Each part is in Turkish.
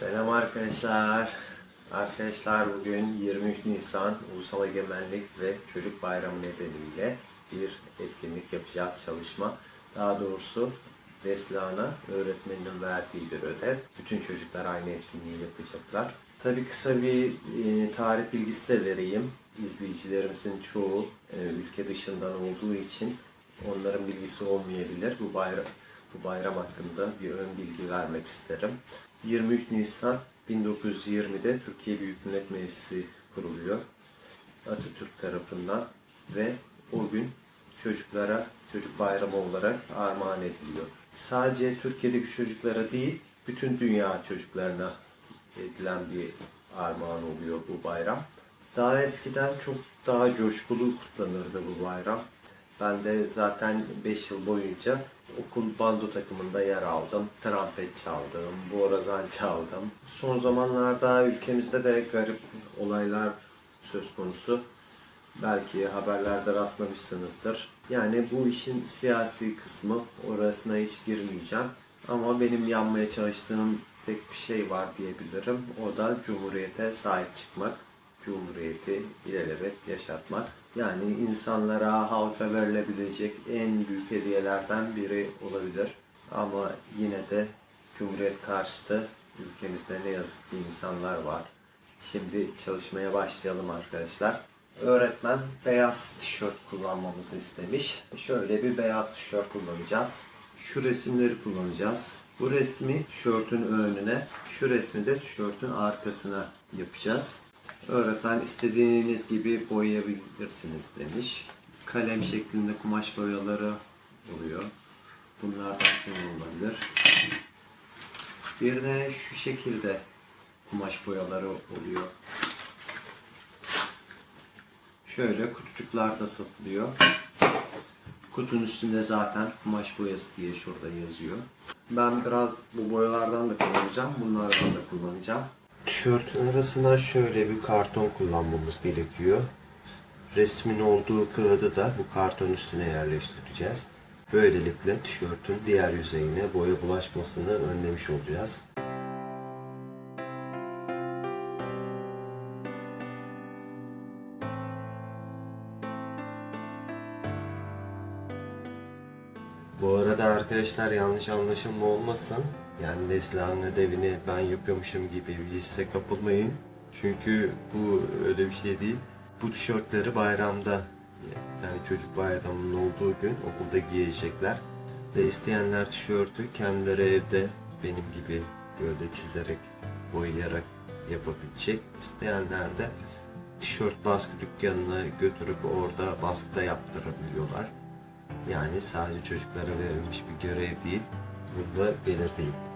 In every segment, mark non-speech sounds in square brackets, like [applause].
Selam arkadaşlar. Arkadaşlar bugün 23 Nisan Ulusal Egemenlik ve Çocuk Bayramı nedeniyle bir etkinlik yapacağız, çalışma. Daha doğrusu Deslana öğretmeninin verdiği bir ödev. Bütün çocuklar aynı etkinliği yapacaklar. Tabii kısa bir e, tarih bilgisi de vereyim. İzleyicilerimizin çoğu e, ülke dışından olduğu için onların bilgisi olmayabilir. Bu bayram bu bayram hakkında bir ön bilgi vermek isterim. 23 Nisan 1920'de Türkiye Büyük Millet Meclisi kuruluyor. Atatürk tarafından ve o gün çocuklara çocuk bayramı olarak armağan ediliyor. Sadece Türkiye'deki çocuklara değil, bütün dünya çocuklarına edilen bir armağan oluyor bu bayram. Daha eskiden çok daha coşkulu kutlanırdı bu bayram. Ben de zaten 5 yıl boyunca okul bando takımında yer aldım. Trompet çaldım, borazan çaldım. Son zamanlarda ülkemizde de garip olaylar söz konusu. Belki haberlerde rastlamışsınızdır. Yani bu işin siyasi kısmı orasına hiç girmeyeceğim. Ama benim yanmaya çalıştığım tek bir şey var diyebilirim. O da Cumhuriyete sahip çıkmak. Cumhuriyeti ilelebet yaşatmak. Yani insanlara, halka verilebilecek en büyük hediyelerden biri olabilir. Ama yine de Cumhuriyet karşıtı ülkemizde ne yazık ki insanlar var. Şimdi çalışmaya başlayalım arkadaşlar. Öğretmen beyaz tişört kullanmamızı istemiş. Şöyle bir beyaz tişört kullanacağız. Şu resimleri kullanacağız. Bu resmi tişörtün önüne, şu resmi de tişörtün arkasına yapacağız. Öğretmen istediğiniz gibi boyayabilirsiniz demiş. Kalem şeklinde kumaş boyaları oluyor. Bunlardan kullanılabilir. Bir de şu şekilde kumaş boyaları oluyor. Şöyle kutucuklarda satılıyor. Kutunun üstünde zaten kumaş boyası diye şurada yazıyor. Ben biraz bu boyalardan da kullanacağım. Bunlardan da kullanacağım. Tişörtün arasına şöyle bir karton kullanmamız gerekiyor. Resmin olduğu kağıdı da bu karton üstüne yerleştireceğiz. Böylelikle tişörtün diğer yüzeyine boya bulaşmasını önlemiş olacağız. Bu arada arkadaşlar yanlış anlaşılma olmasın. Yani Neslihan'ın ödevini ben yapıyormuşum gibi bir hisse kapılmayın. Çünkü bu öyle bir şey değil. Bu tişörtleri bayramda yani çocuk bayramının olduğu gün okulda giyecekler. Ve isteyenler tişörtü kendileri evde benim gibi böyle çizerek, boyayarak yapabilecek. İsteyenler de tişört baskı dükkanına götürüp orada baskıda yaptırabiliyorlar. Yani sadece çocuklara verilmiş bir görev değil. Bunu da belirteyim.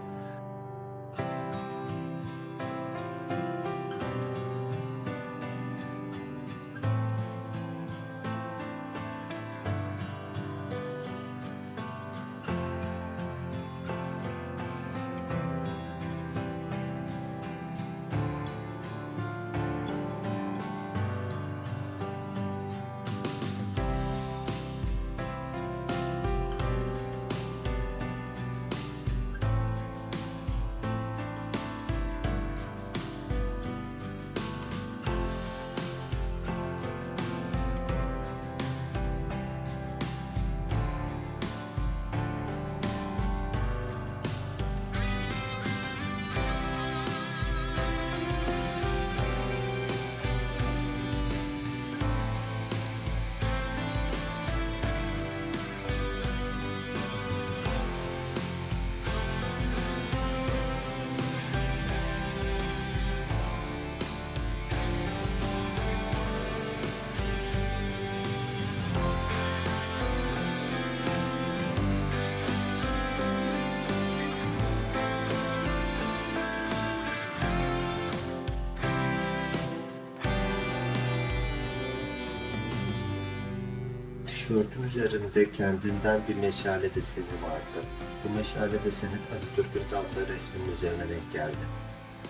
Tişörtün üzerinde kendinden bir meşale deseni vardı. Bu meşale deseni Atatürk'ün da resminin üzerine denk geldi.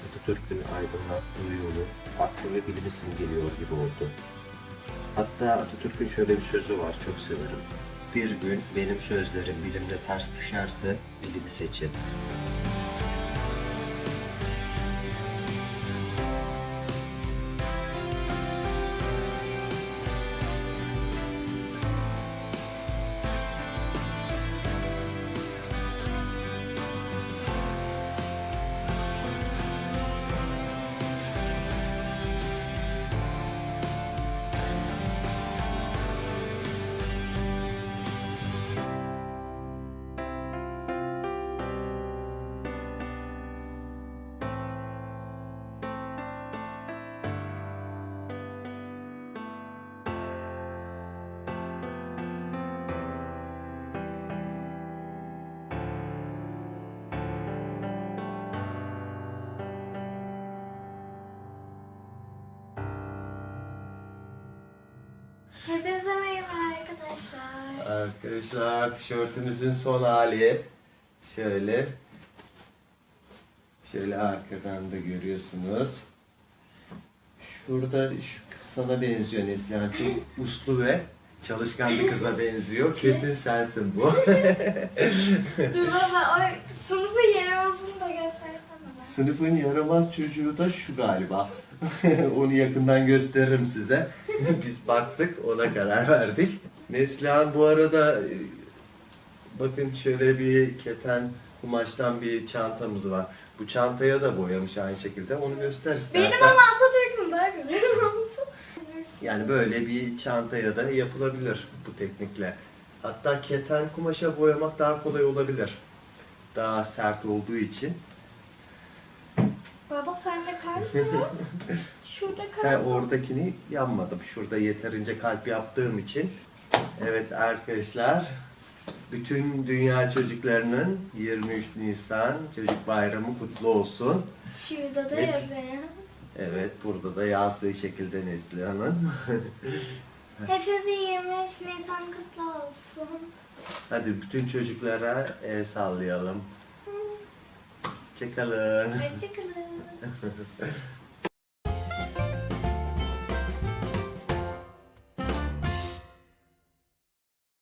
Atatürk'ün aydınlattığı yolu, aklı ve bilimi simgeliyor gibi oldu. Hatta Atatürk'ün şöyle bir sözü var, çok severim. Bir gün benim sözlerim bilimle ters düşerse bilimi seçin. Hepinize merhaba arkadaşlar. Arkadaşlar tişörtümüzün son hali. Şöyle. Şöyle arkadan da görüyorsunuz. Şurada şu kız sana benziyor Neslihan. Çok uslu ve çalışkan bir kıza benziyor. Kesin sensin bu. Dur baba o sınıfı yeri olsun da bana. Sınıfın yaramaz çocuğu da şu galiba. [laughs] Onu yakından gösteririm size. [laughs] Biz baktık, ona karar verdik. Neslihan bu arada e, bakın şöyle bir keten kumaştan bir çantamız var. Bu çantaya da boyamış aynı şekilde. Onu göster istersen. [laughs] Benim ama Atatürk'üm daha güzel oldu. Yani böyle bir çantaya da yapılabilir bu teknikle. Hatta keten kumaşa boyamak daha kolay olabilir. Daha sert olduğu için. Baba sende kalp [laughs] mı? Şurada kalp He, oradakini yanmadım. Şurada yeterince kalp yaptığım için. Evet arkadaşlar. Bütün dünya çocuklarının 23 Nisan Çocuk Bayramı kutlu olsun. Şurada da Ne? yazıyor. Evet burada da yazdığı şekilde Neslihan'ın. [laughs] Hepinize 23 Nisan kutlu olsun. Hadi bütün çocuklara el sallayalım. Hoşçakalın. Hoşçakalın. フフフ。